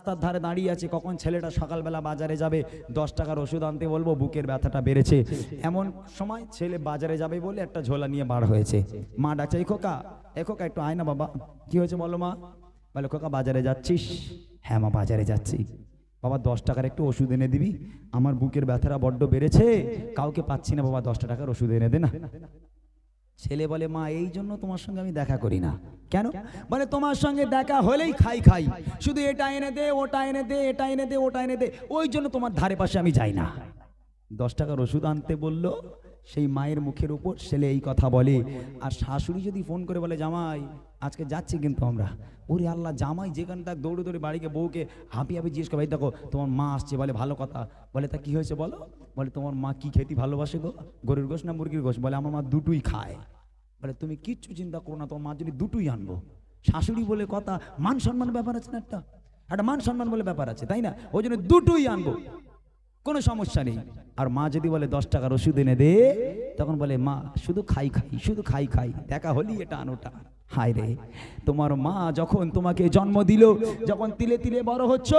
রাস্তার ধারে দাঁড়িয়ে আছে, কখন ছেলেটা সকালবেলা বাজারে যাবে? দশ টাকার ওষুধ আনতে বলব, বুকের ব্যথাটা বেড়েছে। এমন সময় ছেলে বাজারে যাবে বলে একটা ঝোলা নিয়ে বার হয়েছে। মা ডাকছে, এই খোকা এ খোকা, একটু আয় না বাবা। কি হয়েছে বলো মা? বলে, খোকা, বাজারে যাচ্ছিস? হ্যাঁ মা, বাজারে যাচ্ছি। বাবা, দশ টাকার একটু ওষুধ এনে দিবি। আমার বুকের ব্যথাটা বড্ড বেড়েছে। কাউকে পাচ্ছি না বাবা দশটা টাকার ওষুধ এনে দে না। ছেলে বলে মা এই জন্য তোমার সঙ্গে আমি দেখা করি না। কেন? বলে তোমার সঙ্গে দেখা হলেই খাই খাই। শুধু এটা এনে দে ওটা এনে দে এটা এনে দে ওটা এনে দে ওই জন্য তোমার ধারে পাশে আমি যাই না। দশ টাকার ওষুধ আনতে বলল সেই মায়ের মুখের উপর ছেলে এই কথা বলে আর শাশুড়ি যদি ফোন করে বলে জামাই আজকে যাচ্ছি কিন্তু আমরা। ওরে আল্লাহ জামাই যেখানে তাক দৌড়ে দৌড়ে বাড়িকে বউকে হাঁপি হাঁপি জিজ্ঞেস করে ভাই দেখো তোমার মা আসছে বলে ভালো কথা। বলে তা কি হয়েছে বলো? বলে তোমার মা কি খেতে ভালোবাসে গো? গরুর গোশ না মুরগির গোশ? বলে আমার মা দুটোই খায়। বলে, তুমি কিচ্ছু চিন্তা করো না, তোমার মা যদি দুটোই আনব। শাশুড়ি বলে কথা, মান সম্মান ব্যাপার আছে না একটা? একটা মান সম্মান বলে ব্যাপার আছে, তাই না? ওই জন্য দুটোই আনব, কোনো সমস্যা নেই। আর মা যদি বলে, দশ টাকার ওষুধ এনে দে, তখন বলে, মা, শুধু খাই খাই, শুধু খাই খাই, দেখা হলি এটা আনোটা হায় রে, তোমার মা যখন তোমাকে জন্ম দিল, যখন তিলে তিলে বড় হচ্ছ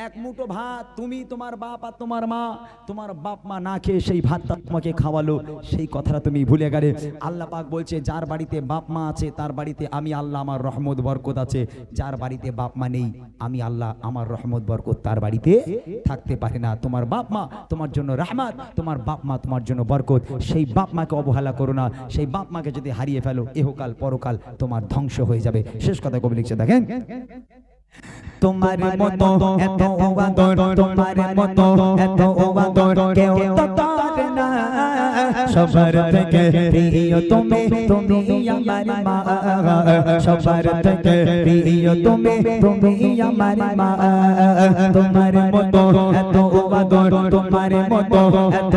এক মুঠো ভাত তুমি, তোমার বাপ আর তোমার মা, তোমার বাপ মা না খেয়ে সেই ভাতটা তোমাকে খাওয়ালো, সেই কথাটা তুমি ভুলে গেলে। আল্লাহ পাক বলছে, যার বাড়িতে বাপ মা আছে, তার বাড়িতে আমি আল্লাহ, আমার রহমত, বরকত আছে। যার বাড়িতে বাপ মা নেই, আমি আল্লাহ, আমার রহমত, বরকত তার বাড়িতে থাকতে পারে না। তোমার বাপ মা তোমার জন্য রহমত, তোমার বাপ মা তোমার জন্য বরকত। সেই বাপ মাকে অবহেলা করো না, সেই বাপ মাকে যদি হারিয়ে ফেলো, এহকাল, পরকাল তোমার ধ্বংস হয়ে যাবে। শেষ কথা কবি লিখছে, দেখেন? তোমার মতো এত আদর তোমার মতো এত আদর কেউ তো তার না। সবার থেকে প্রিয় তুমি তুমি আমার মা। সবার থেকে প্রিয় তুমি তুমি আমার মা। তোমার মতো এত আদর তোমার মতো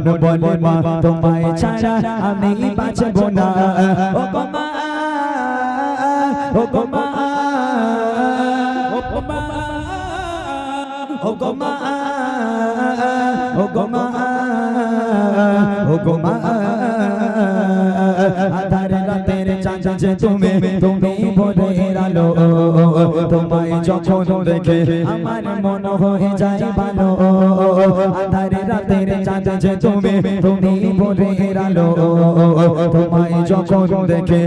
মন বলে মা তোমায় ছাড়া আমি বাঁচবো না ও গো মা ও গো মা ও গো মা ও গো মা ও গো মা ও গো মা আধার রাতের চাঁদ যে তুমি তুমি ভোরের আলো তোমায় যখন দেখে আমার মন হয়ে যায় ভালো আধার রাতের চাঁদ যে তুমি তুমি ভোরের আলো তোমায় যখন দেখে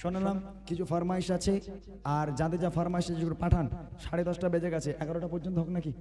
শোনালাম কিছু ফরমাইশ আছে আর যাদের যা ফরমাইশ আছে পাঠান। সাড়ে দশটা বেজে গেছে এগারোটা পর্যন্ত হোক নাকি?